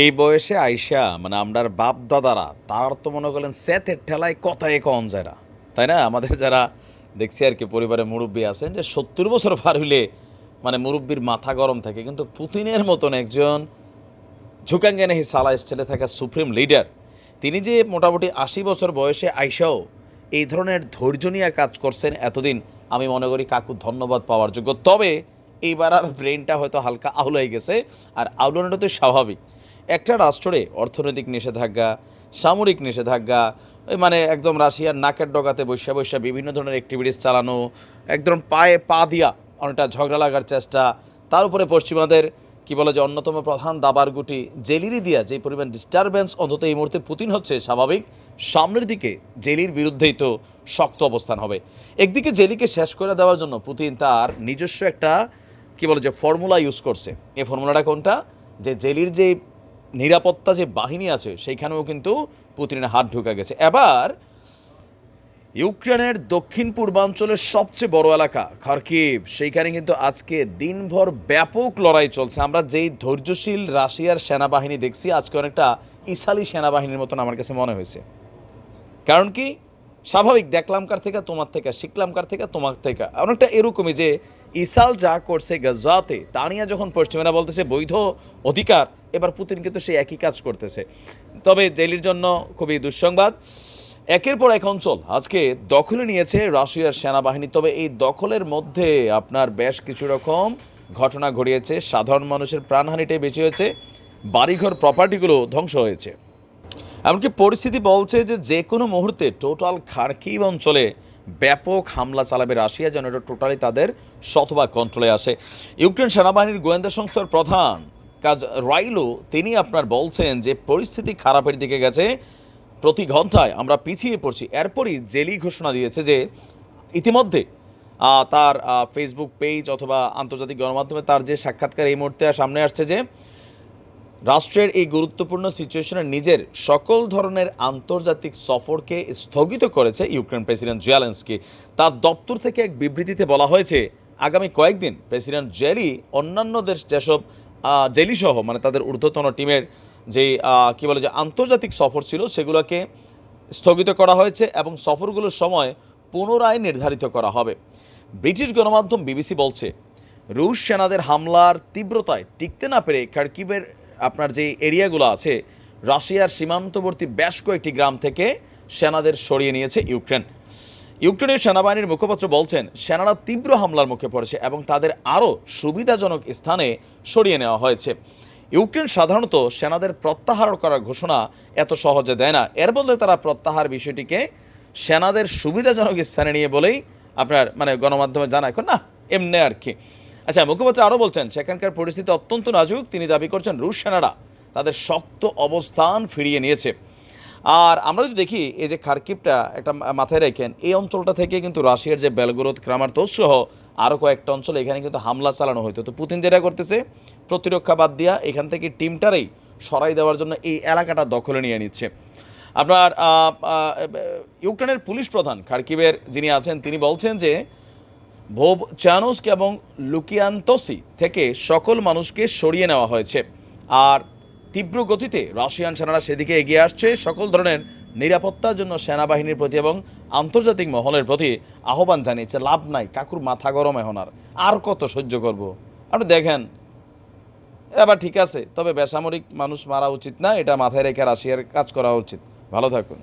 এই বয়সে আইসা মানে আমরার বাপ দাদারা তার তো মনে করলেন সেতের ঠেলায় কথায় কম যায় না। তাই না? আমাদের যারা দেখছি আর কি পরিবারে মুরব্বী আছেন যে সত্তর বছর পার হইলে মানে মুরব্বীর মাথা গরম থাকে। কিন্তু পুতিনের মতন একজন ঝুকাঙ্গেনেহি সালাইস ছেলে থাকা সুপ্রিম লিডার, তিনি যে মোটামুটি আশি বছর বয়সে আইসাও, এই ধরনের ধৈর্য নিয়ে কাজ করছেন এতদিন, আমি মনে করি কাকু ধন্যবাদ পাওয়ার যোগ্য। তবে এইবার আর ব্রেনটা হয়তো হালকা আউলাই গেছে, আর আউলানোটা তো স্বাভাবিক। একটা রাষ্ট্রে অর্থনৈতিক নিষেধাজ্ঞা, সামরিক নিষেধাজ্ঞা মানে একদম রাশিয়ার নাকের ডগাতে বৈশা বৈশা বিভিন্ন ধরনের অ্যাক্টিভিটিস চালানো, একদম পায়ে পা দিয়া অনেকটা ঝগড়া লাগার চেষ্টা, তার উপরে পশ্চিমাদের কি বলে যে অন্যতম প্রধান দাবার গুটি জেলিরি দিয়া যে পরিমাণ ডিস্টারবেন্স অন্তত এই মুহূর্তে পুতিন হচ্ছে, স্বাভাবিক সামনের দিকে জেলির বিরুদ্ধেই তো শক্ত অবস্থান হবে। একদিকে জেলিকে শেষ করে দেওয়ার জন্য পুতিন তার নিজস্ব একটা কি বলে যে ফর্মুলা ইউজ করছে। এই ফর্মুলাটা কোনটা? যে জেলির যে নিরাপত্তা যে বাহিনী আছে, সেইখানেও কিন্তু পুতিনের হাত ঢুকে গেছে। এবার, ইউক্রেনের দক্ষিণ পূর্বাঞ্চলের সবচেয়ে বড় এলাকা, খার্কিভ, সেইখানে কিন্তু আজকে দিনভর ব্যাপক লড়াই চলছে। আমরা যেই ধৈর্যশীল রাশিয়ার সেনাবাহিনী দেখছি, আজকে অনেকটা ইসালি সেনাবাহিনীর মতন আমার কাছে মনে হয়েছে। কারণ কি? স্বাভাবিক, দেখলাম কার থেকে, তোমার থেকে, শিখলাম কার থেকে, তোমার থেকে। অনেকটা এরকমই যে ইসাল যা করছে গাজাতে, তা নিয়ে যখন পশ্চিমেরা বলতেছে বৈধ অধিকার এবার পুতিন কিন্তু সেই একই কাজ করতেছে। তবে জেলির জন্য খুবই দুঃসংবাদ। একের পর এক অঞ্চল আজকে দখলে নিয়েছে রাশিয়ার সেনাবাহিনী। তবে এই দখলের মধ্যে আপনার বেশ কিছু রকম ঘটনা ঘটিয়েছে। সাধারণ মানুষের প্রাণহানিটাই বেঁচে হয়েছে। বাড়িঘর প্রপার্টিগুলো ধ্বংস হয়েছে। এমনকি পরিস্থিতি বলছে যে যে কোনো মুহূর্তে টোটাল খার্কিভ অঞ্চলে ব্যাপক হামলা চালাবে রাশিয়া, যেন এটা টোটালি তাদের শতভাগ কন্ট্রোলে আসে। ইউক্রেন সেনাবাহিনীর গোয়েন্দা সংস্থার প্রধান কাজ রাইলো তিনি আপনার বলছেন যে পরিস্থিতি খারাপের দিকে গেছে। প্রতি ঘন্টায় আমরা পিছিয়ে পড়ছি। এরপরই জেলি ঘোষণা দিয়েছে যে ইতিমধ্যে তার ফেসবুক পেজ অথবা আন্তর্জাতিক গণমাধ্যমে তার যে সাক্ষাৎকার এই মুহূর্তে সামনে আসছে যে রাষ্ট্রের এই গুরুত্বপূর্ণ সিচুয়েশনে নিজের সকল ধরনের আন্তর্জাতিক সফরকে স্থগিত করেছে ইউক্রেন প্রেসিডেন্ট জেলেন্সকি তার দপ্তর থেকে এক বিবৃতিতে বলা হয়েছে, আগামী কয়েকদিন প্রেসিডেন্ট জেরি অন্যান্য দেশ যেসব আহ, জেলি সহ মানে তাদের ঊর্ধ্বতন টিমের যে কি বলে যে আন্তর্জাতিক সফর ছিল সেগুলোকে স্থগিত করা হয়েছে এবং সফরগুলোর সময় পুনরায় নির্ধারিত করা হবে। ব্রিটিশ গণমাধ্যম বিবিসি বলছে রুশ সেনাদের হামলার তীব্রতায় টিকতে না পেরে খার্কিভের আপনার যে এরিয়াগুলো আছে রাশিয়ার সীমান্তবর্তী বেশ কয়েকটি গ্রাম থেকে সেনাদের সরিয়ে নিয়েছে ইউক্রেন। ইউক্রেনের সেনাবাহিনীর মুখপাত্র বলছেন, সেনারা তীব্র হামলার মুখে পড়েছে এবং তাদের আরও সুবিধাজনক স্থানে সরিয়ে নেওয়া হয়েছে। ইউক্রেন সাধারণত সেনাদের প্রত্যাহার করার ঘোষণা এত সহজে দেয় না। এর বদলে তারা প্রত্যাহার বিষয়টিকে সেনাদের সুবিধাজনক স্থানে নিয়ে বলেই আপনার মানে গণমাধ্যমে জানায়। না, এমনি আর কি। আচ্ছা মুখপাত্র আরও বলছেন, সেখানকার পরিস্থিতি অত্যন্ত নাজুক। তিনি দাবি করছেন, রুশ সেনারা তাদের শক্ত অবস্থান ফিরিয়ে নিয়েছে। আর আমরা যদি দেখি, এই যে খার্কিপটা একটা মাথায় রাখেন, এই অঞ্চলটা থেকে কিন্তু রাশিয়ার যে বেলগরোদ ক্রামার্তোস সহ আরও কয়েকটা অঞ্চলে এখানে কিন্তু হামলা চালানো হতো তো পুতিন যেটা করতেছে, প্রতিরক্ষা বাদ দিয়া এখান থেকে টিমটারেই সরাই দেওয়ার জন্য এই এলাকাটা দখলে নিয়ে নিচ্ছে। আপনার ইউক্রেনের পুলিশ প্রধান খার্কিবের যিনি আছেন, তিনি বলছেন যে ভোব চানুস্ক এবং লুকিয়ান্তসি থেকে সকল মানুষকে সরিয়ে নেওয়া হয়েছে। আর তীব্র গতিতে রাশিয়ান সেনারা সেদিকে এগিয়ে আসছে। সকল ধরনের নিরাপত্তার জন্য সেনাবাহিনীর প্রতি এবং আন্তর্জাতিক মহলের প্রতি আহ্বান জানিয়েছে। লাভ নাই, কাকুর মাথা গরম এখন আর। আর কত সহ্য করব? আপনি দেখেন, এবার ঠিক আছে, তবে বেসামরিক মানুষ মারা উচিত না, এটা মাথায় রেখে রাশিয়ার কাজ করা উচিত। ভালো থাকুন।